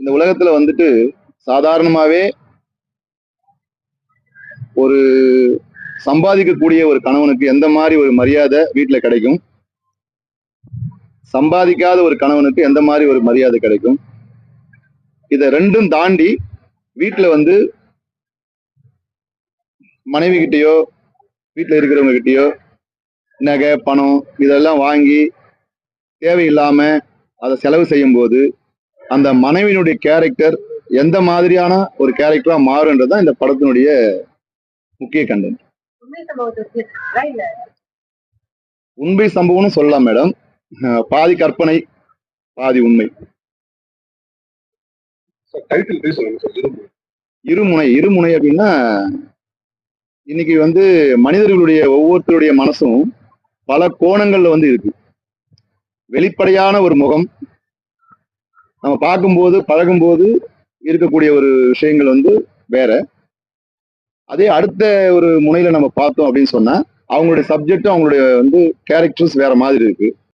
இந்த உலகத்துல வந்துட்டு சாதாரணமாவே ஒரு சம்பாதிக்கக்கூடிய ஒரு கணவனுக்கு எந்த மாதிரி ஒரு மரியாதை வீட்டுல கிடைக்கும்? சம்பாதிக்காத ஒரு கணவனுக்கு எந்த மாதிரி ஒரு மரியாதை கிடைக்கும்? இதை ரெண்டும் தாண்டி வீட்டுல வந்து மனைவி கிட்டயோ வீட்டுல இருக்கிறவங்க கிட்டயோ நகை பணம் இதெல்லாம் வாங்கி தேவையில்லாம அதை செலவு செய்யும் போது அந்த மனைவியினுடைய கேரக்டர் எந்த மாதிரியான ஒரு கேரக்டரா மாறுன்றதுதான் இந்த படத்தினுடைய முக்கிய கண்டென்ட் உண்மை சம்பவம்னு சொல்லலாம் மேடம் பாதி கற்பனை பாதி உண்மை. இருமுனை இருமுனை அப்படின்னா இன்னைக்கு வந்து மனிதர்களுடைய ஒவ்வொருத்தருடைய மனசும் பல கோணங்கள்ல வந்து இருக்கு. வெளிப்படையான ஒரு முகம் நம்ம பார்க்கும்போது பழகும்போது இருக்கக்கூடிய ஒரு விஷயங்கள் வந்து வேற. அதே அடுத்த ஒரு முனையில நம்ம பார்த்தோம் அப்படின்னு சொன்னா அவங்களுடைய சப்ஜெக்ட் அவங்களுடைய வந்து கேரக்டர்ஸ் வேற மாதிரி இருக்கு.